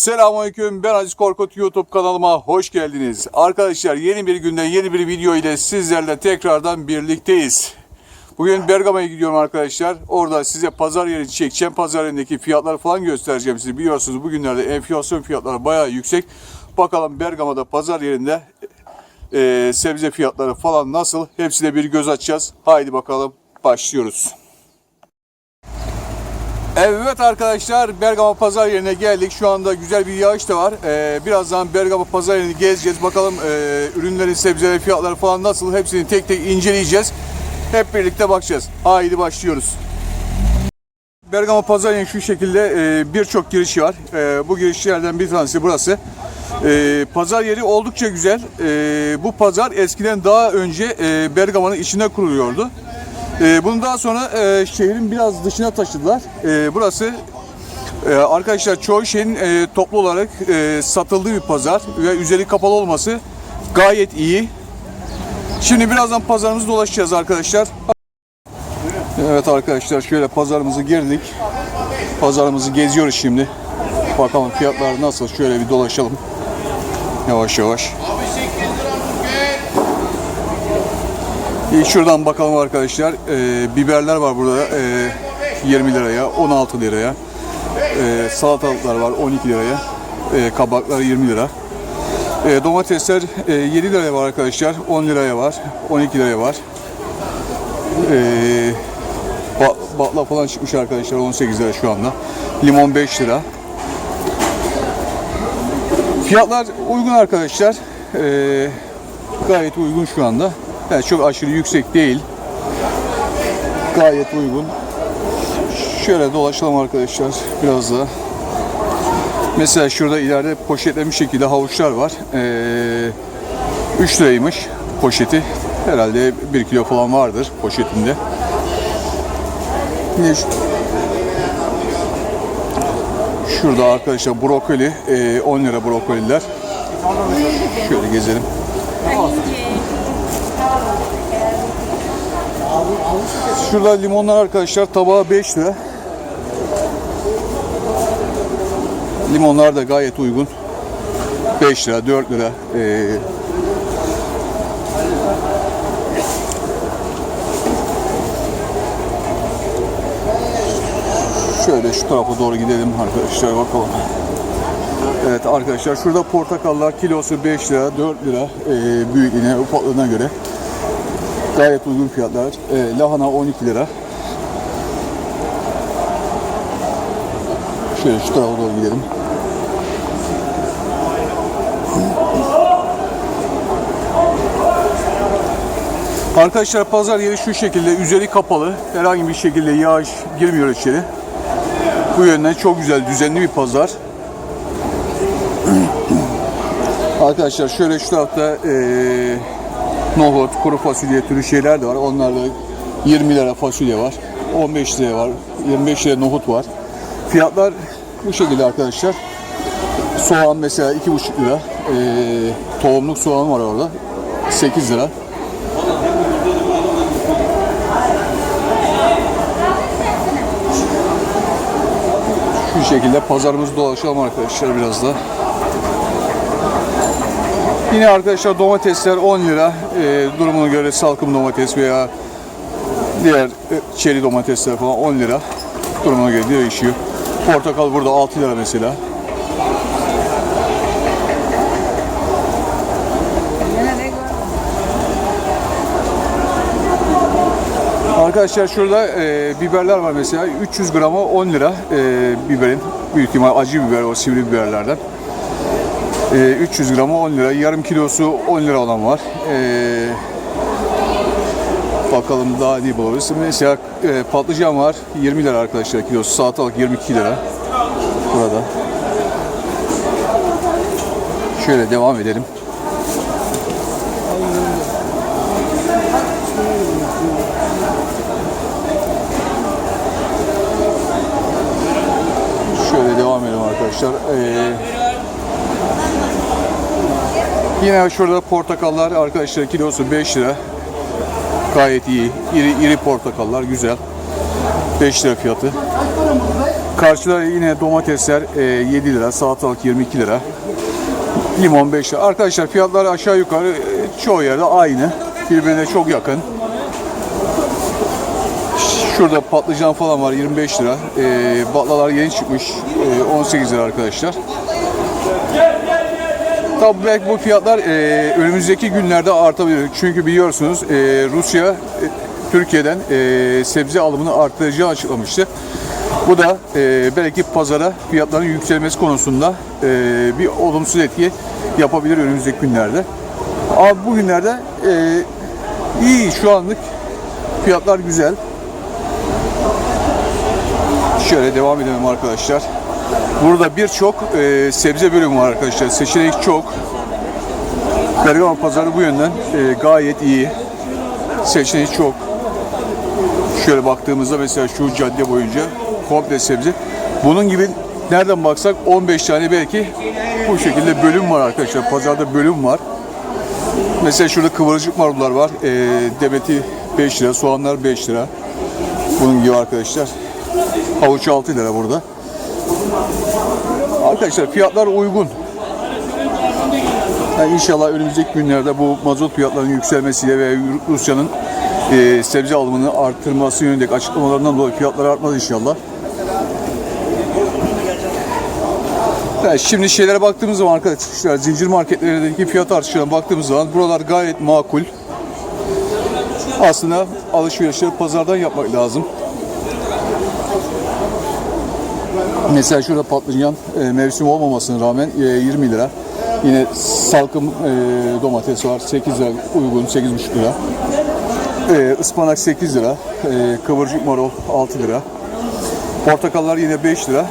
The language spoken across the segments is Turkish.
Selamünaleyküm. Ben Aziz Korkut YouTube kanalıma hoş geldiniz. Arkadaşlar yeni bir günde yeni bir video ile sizlerle tekrardan birlikteyiz. Bugün Bergama'ya gidiyorum arkadaşlar. Orada size pazar yeri çekeceğim. Pazar yerindeki fiyatları falan göstereceğim size. Biliyorsunuz bugünlerde enflasyon fiyatları bayağı yüksek. Bakalım Bergama'da pazar yerinde e, sebze fiyatları falan nasıl? Hepsine bir göz atacağız. Haydi bakalım başlıyoruz. Evet arkadaşlar Bergama pazar yerine geldik. Şu anda güzel bir yağış da var. Ee, birazdan Bergama pazar yerini gezeceğiz. Bakalım e, ürünlerin sebzeleri fiyatları falan nasıl hepsini tek tek inceleyeceğiz. Hep birlikte bakacağız. Haydi başlıyoruz. Bergama pazar yeri şu şekilde e, birçok girişi var. E, bu girişlerden bir tanesi burası. E, pazar yeri oldukça güzel. E, bu pazar eskiden daha önce e, Bergama'nın içine kuruluyordu. Ee, bunu daha sonra e, şehrin biraz dışına taşıdılar. Ee, burası e, arkadaşlar çoğu şeyin e, toplu olarak e, satıldığı bir pazar ve üzeri kapalı olması gayet iyi. Şimdi birazdan pazarımızı dolaşacağız arkadaşlar. Evet arkadaşlar şöyle pazarımızı girdik. Pazarımızı geziyoruz şimdi. Bakalım fiyatlar nasıl şöyle bir dolaşalım. Yavaş yavaş. İyi, şuradan bakalım arkadaşlar. Ee, biberler var burada ee, 20 liraya, 16 liraya. Ee, salatalıklar var 12 liraya. Ee, kabaklar 20 lira. Ee, domatesler e, 7 liraya var arkadaşlar. 10 liraya var. 12 liraya var. Ee, ba- bakla falan çıkmış arkadaşlar 18 lira şu anda. Limon 5 lira. Fiyatlar uygun arkadaşlar. Ee, gayet uygun şu anda. Yani çok aşırı yüksek değil. Gayet uygun. Şöyle dolaşalım arkadaşlar biraz da. Mesela şurada ileride poşetlenmiş şekilde havuçlar var. Ee, 3 liraymış poşeti. Herhalde 1 kilo falan vardır poşetinde. Yine şu- Şurada arkadaşlar brokoli, ee, 10 lira brokoliler. Şöyle gezelim. Şurada limonlar arkadaşlar tabağı 5 lira. Limonlar da gayet uygun. 5 lira, 4 lira. Ee, şöyle şu tarafa doğru gidelim arkadaşlar bakalım. Evet arkadaşlar şurada portakallar kilosu 5 lira, 4 lira ee, büyüklüğüne, ufaklığına göre. Gayet uygun fiyatlar. Ee, lahana 12 lira. Şöyle şu tarafa doğru gidelim. Arkadaşlar pazar yeri şu şekilde üzeri kapalı. Herhangi bir şekilde yağış girmiyor içeri. Bu yönden çok güzel düzenli bir pazar. Arkadaşlar şöyle şu tarafta eee nohut, kuru fasulye türü şeyler de var. Onlarda 20 lira fasulye var. 15 liraya var. 25 lira nohut var. Fiyatlar bu şekilde arkadaşlar. Soğan mesela 2,5 lira. Ee, tohumluk soğan var orada. 8 lira. Şu şekilde pazarımızı dolaşalım arkadaşlar biraz da. Yine arkadaşlar domatesler 10 lira. E, durumuna göre salkım domates veya diğer e, çeri domatesler falan 10 lira. Durumuna göre değişiyor. Portakal burada 6 lira mesela. Arkadaşlar şurada e, biberler var mesela 300 gramı 10 lira e, biberin büyük ihtimal acı biber o sivri biberlerden. Ee, 300 gramı 10 lira. Yarım kilosu 10 lira olan var. Ee, bakalım daha ne bulabiliriz. Mesela e, patlıcan var. 20 lira arkadaşlar kilosu. Salatalık 22 lira. Burada. Şöyle devam edelim. Şöyle devam edelim arkadaşlar. Ee, Yine şurada portakallar arkadaşlar kilosu 5 lira. Gayet iyi. İri, iri portakallar güzel. 5 lira fiyatı. Karşıda yine domatesler e, 7 lira, salatalık 22 lira. Limon 5 lira. Arkadaşlar fiyatlar aşağı yukarı e, çoğu yerde aynı. Birbirine çok yakın. Şurada patlıcan falan var 25 lira. E, baklalar yeni çıkmış. E, 18 lira arkadaşlar. Tabii belki bu fiyatlar e, önümüzdeki günlerde artabilir. Çünkü biliyorsunuz e, Rusya e, Türkiye'den e, sebze alımını arttıracağı açıklamıştı. Bu da e, belki pazara fiyatların yükselmesi konusunda e, bir olumsuz etki yapabilir önümüzdeki günlerde. Ama bugünlerde e, iyi şu anlık fiyatlar güzel. Şöyle devam edelim arkadaşlar. Burada birçok e, sebze bölümü var arkadaşlar. Seçenek çok. Bergama pazarı bu yönden e, gayet iyi. Seçenek çok. Şöyle baktığımızda mesela şu cadde boyunca komple sebze. Bunun gibi nereden baksak 15 tane belki bu şekilde bölüm var arkadaşlar. Pazarda bölüm var. Mesela şurada kıvırcık marullar var. E, demeti 5 lira, soğanlar 5 lira. Bunun gibi arkadaşlar. Havuç 6 lira burada. Arkadaşlar fiyatlar uygun. Yani inşallah önümüzdeki günlerde bu mazot fiyatlarının yükselmesiyle ve Rusya'nın e, sebze alımını arttırması yönündeki açıklamalarından dolayı fiyatlar artmaz inşallah. Evet, şimdi şeylere baktığımız zaman arkadaşlar zincir marketlerindeki fiyat artışlarına baktığımız zaman buralar gayet makul. Aslında alışverişleri pazardan yapmak lazım. Mesela şurada patlıcan e, mevsim olmamasına rağmen e, 20 lira. Yine salkım e, domates var 8 lira uygun 8,5 lira. E, ıspanak 8 lira. E, kıvırcık marul 6 lira. Portakallar yine 5 lira.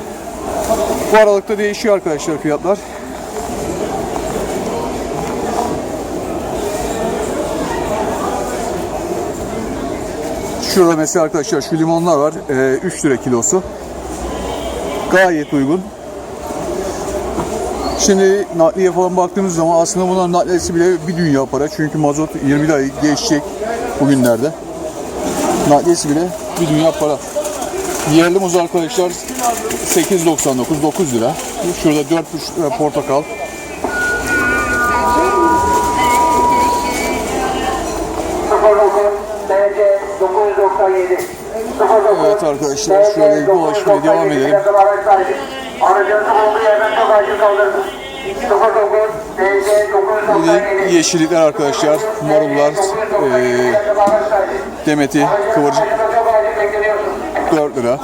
Bu aralıkta değişiyor arkadaşlar fiyatlar. Şurada mesela arkadaşlar şu limonlar var. E, 3 lira kilosu. Gayet uygun. Şimdi nakliye falan baktığımız zaman aslında bunların nakliyesi bile bir dünya para. Çünkü mazot 20 lirayı geçecek bugünlerde. Nakliyesi bile bir dünya para. Yerli muz arkadaşlar 8.99 9 lira. Şurada 4,5 lira portakal. Evet arkadaşlar şöyle dolaşmaya devam edelim. Aracınızın olduğu yerden çok acil kaldırınız. 09 DC 997 Bir de yeşillikler arkadaşlar. Marullar, eee demeti, kıvırcık Çok acil bekleniyorsunuz. 4 lira.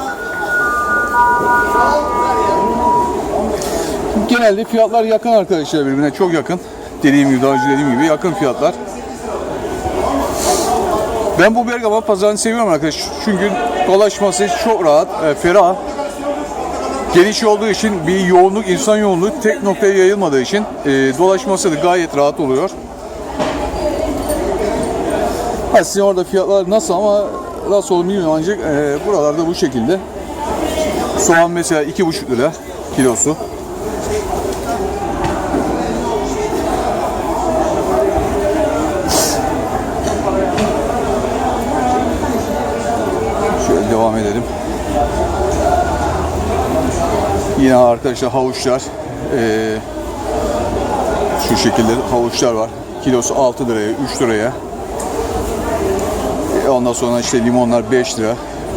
Genelde fiyatlar yakın arkadaşlar birbirine çok yakın. Dediğim gibi daha önce dediğim gibi yakın fiyatlar. Ben bu Bergama pazarını seviyorum arkadaşlar. Çünkü dolaşması çok rahat, e, ferah. Geniş olduğu için bir yoğunluk, insan yoğunluğu tek noktaya yayılmadığı için e, dolaşması da gayet rahat oluyor. Ha, sizin orada fiyatlar nasıl ama nasıl olur bilmiyorum ancak e, buralarda bu şekilde. Soğan mesela 2,5 lira kilosu. Şöyle devam edelim. Yine arkadaşlar havuçlar. e, şu şekilde havuçlar var. Kilosu 6 liraya, 3 liraya. E, Ondan sonra işte limonlar 5 lira.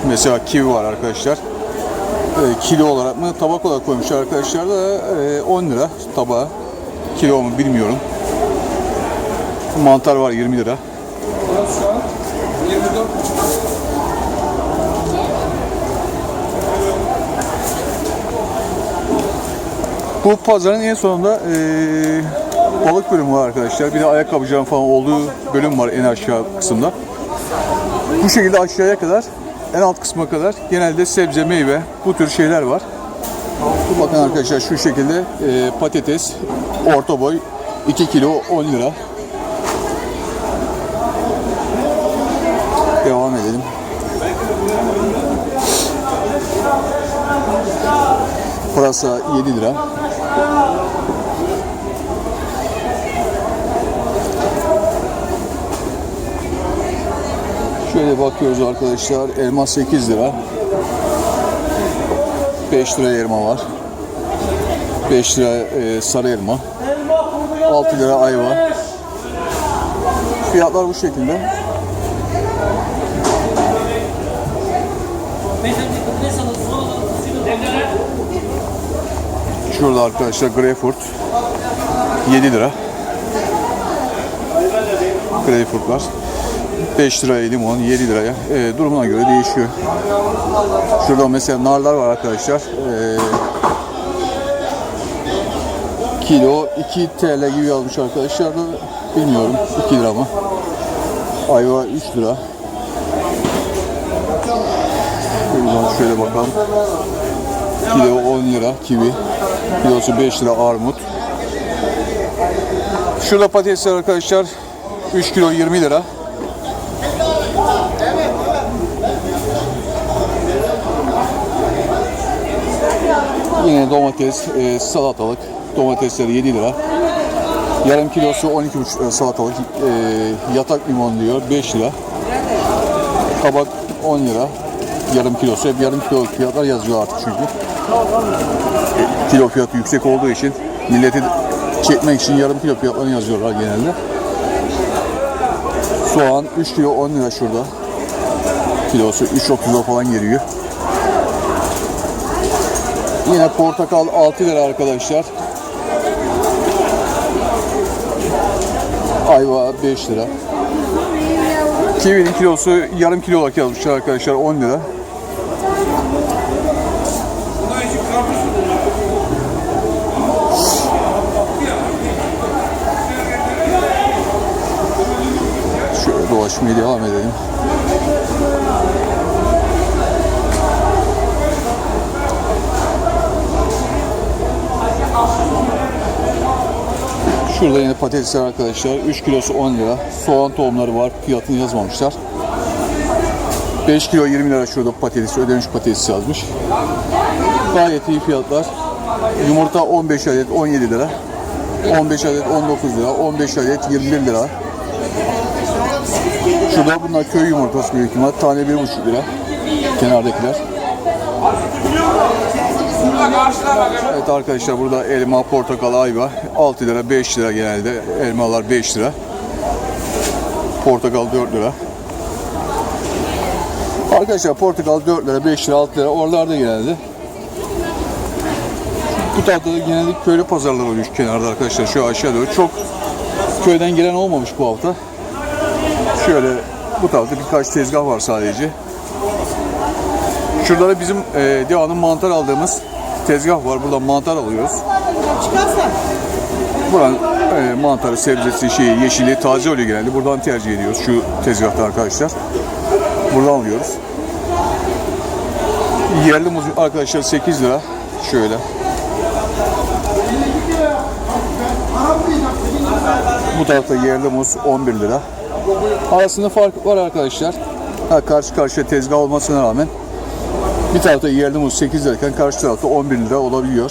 Mesela kivi var arkadaşlar. E, kilo olarak mı tabak olarak koymuşlar arkadaşlar da e, 10 lira tabağı. Kilo mu bilmiyorum. Mantar var 20 lira. Bu pazarın en sonunda e, balık bölümü var arkadaşlar. Bir de ayakkabıcıların falan olduğu bölüm var en aşağı kısımda. Bu şekilde aşağıya kadar en alt kısma kadar genelde sebze, meyve bu tür şeyler var. Bakın arkadaşlar şu şekilde e, patates orta boy 2 kilo 10 lira. Devam edelim. Pırasa 7 lira. Şöyle bakıyoruz arkadaşlar. Elma 8 lira. 5 lira elma var. 5 lira e, sarı elma. 6 lira ayva. Fiyatlar bu şekilde. Şurada arkadaşlar greyfurt 7 lira. Greyfurtlar 5 liraya limon 7 liraya e, durumuna göre değişiyor. Şurada mesela narlar var arkadaşlar. E, kilo 2 TL gibi yazmış arkadaşlar da bilmiyorum 2 lira mı? Ayva 3 lira. Şöyle bakalım. Kilo 10 lira kivi. Kilosu 5 lira armut. Şurada patatesler arkadaşlar 3 kilo 20 lira. Yine domates, e, salatalık. Domatesleri 7 lira. Yarım kilosu 12,5 lira salatalık. E, yatak limon diyor 5 lira. Kabak 10 lira. Yarım kilosu. Hep yarım kilo fiyatlar yazıyor artık çünkü. Kilo fiyatı yüksek olduğu için milleti çekmek için yarım kilo fiyatlarını yazıyorlar genelde. Soğan 3 kilo 10 lira şurada. Kilosu 3.30'a falan geliyor. Yine portakal 6 lira arkadaşlar. Ayva 5 lira. Kivinin kilosu yarım kilo olarak yazmışlar arkadaşlar 10 lira. Dolaşmaya devam edelim. Şurada yine patatesler arkadaşlar. 3 kilosu 10 lira. Soğan tohumları var. Fiyatını yazmamışlar. 5 kilo 20 lira şurada patates, ödemiş patates yazmış. Gayet iyi fiyatlar. Yumurta 15 adet 17 lira. 15 adet 19 lira. 15 adet 21 lira. Şurada bunlar köy yumurtası büyük ihtimal. Tane 1,5 lira. Kenardakiler. Evet arkadaşlar burada elma, portakal, ayva 6 lira, 5 lira genelde. Elmalar 5 lira. Portakal 4 lira. Arkadaşlar portakal 4 lira, 5 lira, 6 lira oralarda genelde. Bu tarafta da genelde köylü pazarları oluyor şu kenarda arkadaşlar. Şu aşağı doğru çok köyden gelen olmamış bu hafta. Şöyle bu tarafta birkaç tezgah var sadece. Şurada da bizim e, devamlı mantar aldığımız tezgah var. Buradan mantar alıyoruz. Buranın e, mantarı, sebzesi, şeyi, yeşili, taze oluyor genelde. Buradan tercih ediyoruz şu tezgahta arkadaşlar. Buradan alıyoruz. Yerli muz arkadaşlar 8 lira. Şöyle. Bu tarafta yerli muz 11 lira. Arasında fark var arkadaşlar. Ha, karşı karşıya tezgah olmasına rağmen bir tarafta yerli muz 8 lirayken karşı tarafta 11 lira olabiliyor.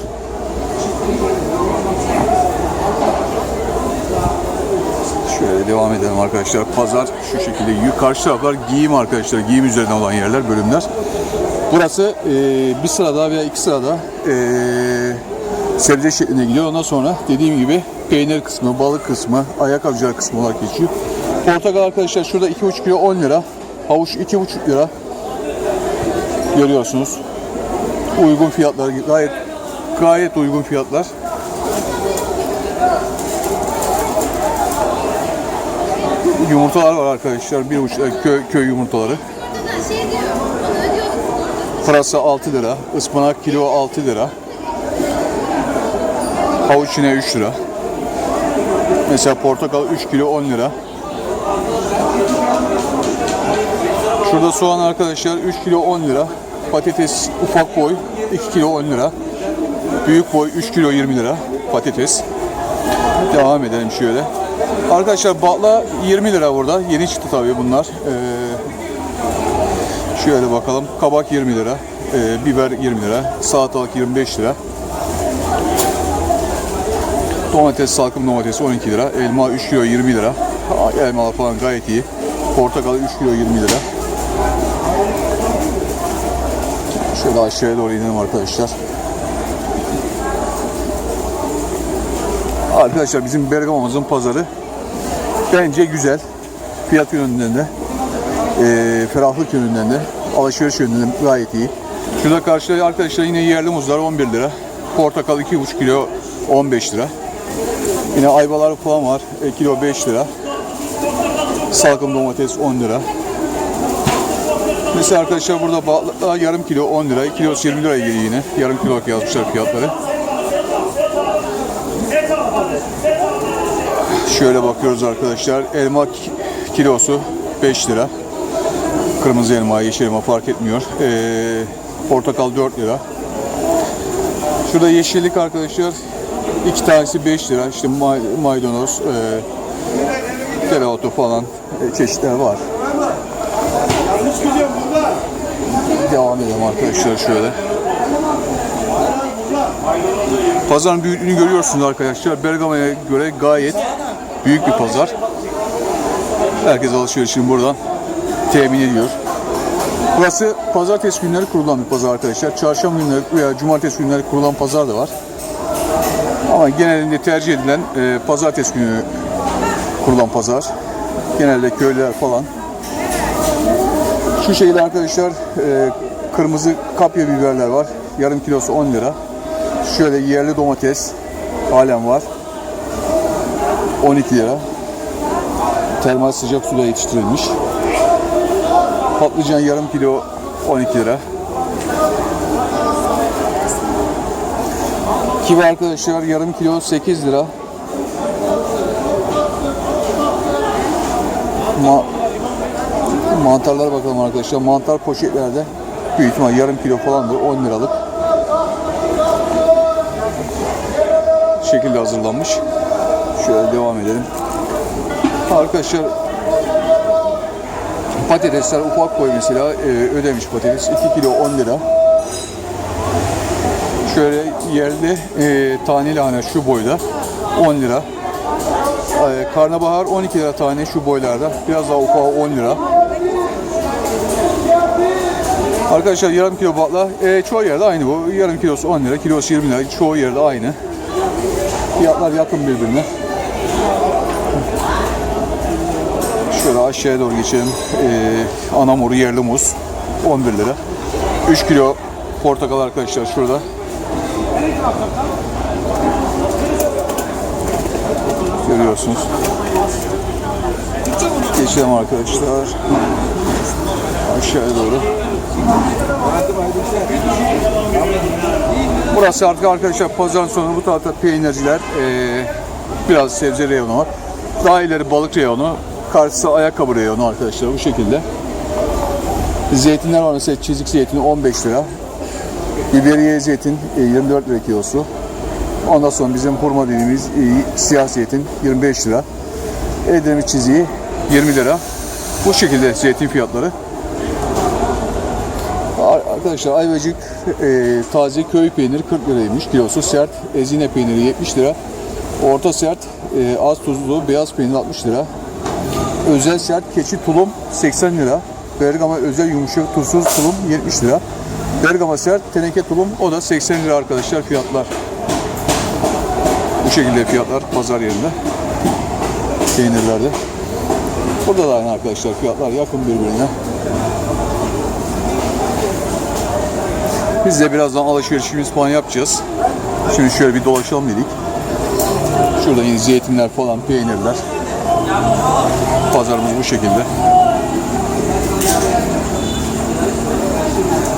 Şöyle devam edelim arkadaşlar. Pazar şu şekilde. Karşı taraflar giyim arkadaşlar. Giyim üzerine olan yerler, bölümler. Burası e, bir sırada veya iki sırada e, sebze şeklinde gidiyor. Ondan sonra dediğim gibi peynir kısmı, balık kısmı, ayak avcılar kısmı olarak geçiyor. Portakal arkadaşlar şurada 2,5 kilo 10 lira. Havuç 2,5 lira. Görüyorsunuz. Uygun fiyatlar gayet gayet uygun fiyatlar. Yumurtalar var arkadaşlar. Bir buçuk lira köy, köy yumurtaları. Pırasa 6 lira. ıspanak kilo 6 lira. Havuç yine 3 lira. Mesela portakal 3 kilo 10 lira. Şurada soğan arkadaşlar 3 kilo 10 lira. Patates ufak boy 2 kilo 10 lira. Büyük boy 3 kilo 20 lira patates. Devam edelim şöyle. Arkadaşlar bakla 20 lira burada. Yeni çıktı tabii bunlar. Ee, şöyle bakalım. Kabak 20 lira. ee, biber 20 lira. Salatalık 25 lira. Domates, salkım domatesi 12 lira. Elma 3 kilo 20 lira. Elmalar falan gayet iyi. Portakal 3 kilo 20 lira. Şöyle aşağıya doğru inelim arkadaşlar. Arkadaşlar bizim Bergama'mızın pazarı bence güzel. Fiyat yönünden de, eee, ferahlık yönünden de, alışveriş yönünden de gayet iyi. Şurada karşıda arkadaşlar yine yerli muzlar 11 lira. Portakal 2,5 kilo 15 lira. Yine ayvalar falan var. E, kilo 5 lira. Salkım domates 10 lira. Mesela arkadaşlar burada balıklar yarım kilo 10 lira. Kilosu 20 liraya geliyor yine. Yarım kilo yazmışlar fiyatları. Şöyle bakıyoruz arkadaşlar. Elma ki- kilosu 5 lira. Kırmızı elma, yeşil elma fark etmiyor. Ee, portakal 4 lira. Şurada yeşillik arkadaşlar. iki tanesi 5 lira. İşte may- maydanoz, e, dereotu falan e, çeşitler var. Devam edelim arkadaşlar şöyle. Pazarın büyüklüğünü görüyorsunuz arkadaşlar. Bergama'ya göre gayet büyük bir pazar. Herkes alışverişini buradan temin ediyor. Burası pazartesi günleri kurulan bir pazar arkadaşlar. Çarşamba günleri veya cumartesi günleri kurulan pazar da var. Ama genelinde tercih edilen e, pazartesi günü kurulan pazar. Genelde köylüler falan. Şu şekilde arkadaşlar e, kırmızı kapya biberler var. Yarım kilosu 10 lira. Şöyle yerli domates halen var. 12 lira. Termal sıcak suda yetiştirilmiş. Patlıcan yarım kilo 12 lira. Kivi arkadaşlar yarım kilo 8 lira. Ma mantarlara bakalım arkadaşlar. Mantar poşetlerde büyük ihtimal yarım kilo falandır 10 liralık. şekilde hazırlanmış. Şöyle devam edelim. Arkadaşlar patatesler ufak boy mesela e, ödemiş patates 2 kilo 10 lira. Şöyle yerde e, tane lahana şu boyda 10 lira. E, karnabahar 12 lira tane şu boylarda. Biraz daha ufağı 10 lira. Arkadaşlar yarım kilo bakla e, çoğu yerde aynı bu. Yarım kilosu 10 lira, kilosu 20 lira. Çoğu yerde aynı. Fiyatlar yakın birbirine. Şöyle aşağıya doğru geçelim. Ee, Anamuru yerli muz 11 lira. 3 kilo portakal arkadaşlar şurada. Görüyorsunuz. Geçelim arkadaşlar. Aşağıya doğru. Burası artık arkadaşlar pazarın sonu bu tarafta peynirciler, eee, biraz sebze reyonu var. Daha ileri balık reyonu, karşısı ayakkabı reyonu arkadaşlar bu şekilde. Zeytinler var mesela çizik zeytini 15 lira. Biberiye zeytin e, 24 lira kilosu. Ondan sonra bizim hurma dediğimiz e, siyah zeytin 25 lira. Edremit çiziği 20 lira. Bu şekilde zeytin fiyatları. Ar- Arkadaşlar ayvacık e, taze köy peyniri 40 liraymış kilosu. Sert ezine peyniri 70 lira. Orta sert e, az tuzlu beyaz peynir 60 lira. Özel sert keçi tulum 80 lira. Bergama özel yumuşak tuzsuz tulum 70 lira. Bergama sert teneke tulum o da 80 lira arkadaşlar fiyatlar. Bu şekilde fiyatlar pazar yerinde. Peynirlerde. Burada da aynı arkadaşlar fiyatlar yakın birbirine. Biz de birazdan alışverişimiz falan yapacağız. Şimdi şöyle bir dolaşalım dedik. Şurada yine zeytinler falan, peynirler. Pazarımız bu şekilde.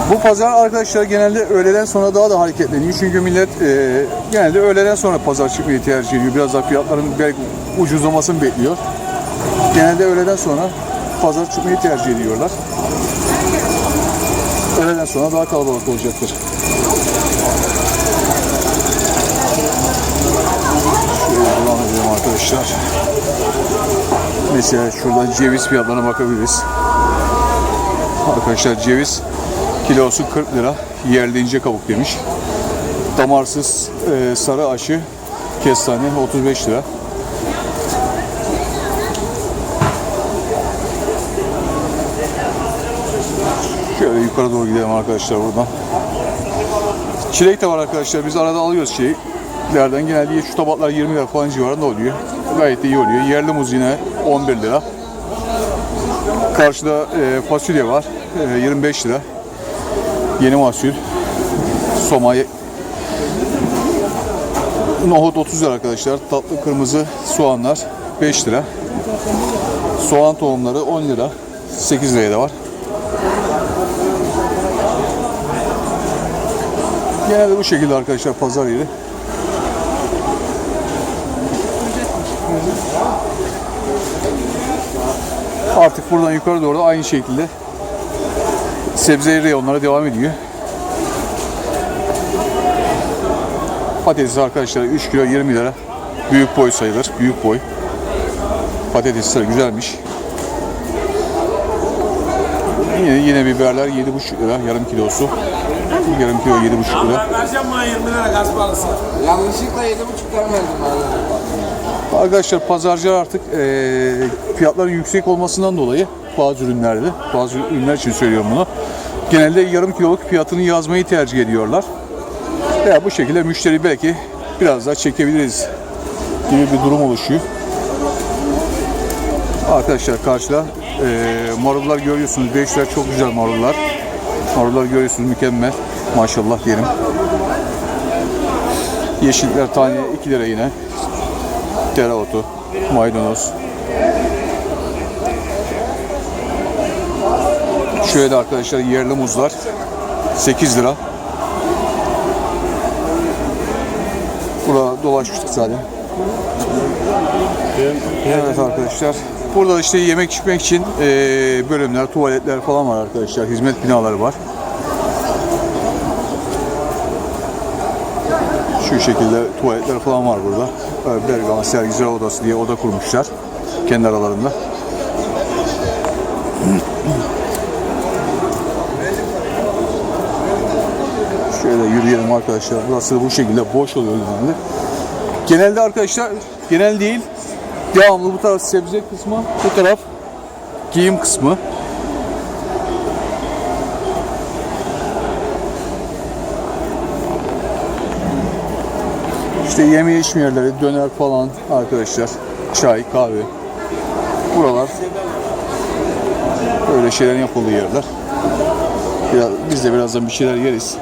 Bu pazar arkadaşlar genelde öğleden sonra daha da hareketleniyor. Çünkü millet e, genelde öğleden sonra pazar çıkmayı tercih ediyor. Biraz daha fiyatların belki ucuzlamasını bekliyor. Genelde öğleden sonra pazar çıkmayı tercih ediyorlar. Öğleden sonra daha kalabalık olacaktır. Şöyle devam edelim arkadaşlar. Mesela şurada ceviz fiyatlarına bakabiliriz. Arkadaşlar ceviz kilosu 40 lira. Yerli ince kabuk demiş. Damarsız e, sarı aşı kestane 35 lira. Şöyle yukarı doğru gidelim arkadaşlar buradan. Çilek de var arkadaşlar. Biz arada alıyoruz çileği. Nereden genelde şu tabaklar 20 lira falan civarında oluyor. Gayet de iyi oluyor. Yerli muz yine 11 lira. Karşıda e, fasulye var. E, 25 lira. Yeni mahsul. Soma Nohut 30 lira arkadaşlar. Tatlı kırmızı soğanlar 5 lira. Soğan tohumları 10 lira. 8 liraya da var. Genelde bu şekilde arkadaşlar pazar yeri. Artık buradan yukarı doğru aynı şekilde sebze reyonlara devam ediyor. Patates arkadaşlar 3 kilo 20 lira. Büyük boy sayılır. Büyük boy. Patatesler güzelmiş. Yine, yine biberler 7,5 lira yarım kilosu. Yarım kilo 7,5 lira. Ben vereceğim bana 20 lira gaz parası. Yanlışlıkla 7,5'tan verdim abi. Arkadaşlar pazarcılar artık eee, fiyatların yüksek olmasından dolayı bazı ürünlerde, bazı ürünler için söylüyorum bunu. Genelde yarım kiloluk fiyatını yazmayı tercih ediyorlar. Veya bu şekilde müşteri belki biraz daha çekebiliriz gibi bir durum oluşuyor. Arkadaşlar karşıda eee marullar görüyorsunuz. 5 lira çok güzel marullar. Marullar görüyorsunuz mükemmel. Maşallah diyelim. Yeşillikler tane 2 lira yine dereotu, maydanoz. Şöyle arkadaşlar yerli muzlar 8 lira. Burada dolaşmıştık zaten. Evet arkadaşlar. Burada işte yemek içmek için eee, bölümler, tuvaletler falan var arkadaşlar. Hizmet binaları var. Şu şekilde tuvaletler falan var burada. Ee, Bergama Sergizler Odası diye oda kurmuşlar. Kendi aralarında. Yürüyelim arkadaşlar. Burası bu şekilde boş oluyor genelde. Genelde arkadaşlar, genel değil. Devamlı bu taraf sebze kısmı, bu taraf giyim kısmı. İşte yeme içme yerleri, döner falan arkadaşlar. Çay, kahve. Buralar böyle şeylerin yapıldığı yerler. Biraz, biz de birazdan bir şeyler yeriz.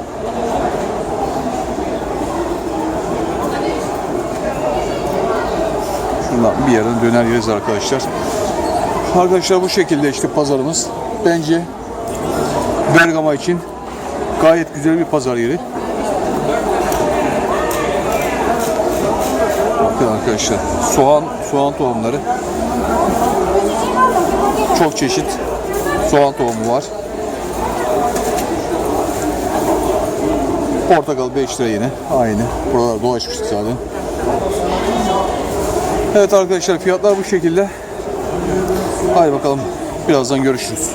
Şuradan bir yerden döner yeriz arkadaşlar. Arkadaşlar bu şekilde işte pazarımız. Bence Bergama için gayet güzel bir pazar yeri. Bakın arkadaşlar soğan soğan tohumları çok çeşit soğan tohumu var. Portakal 5 lira yine aynı. Buralar dolaşmıştık zaten. Evet arkadaşlar fiyatlar bu şekilde. Haydi bakalım birazdan görüşürüz.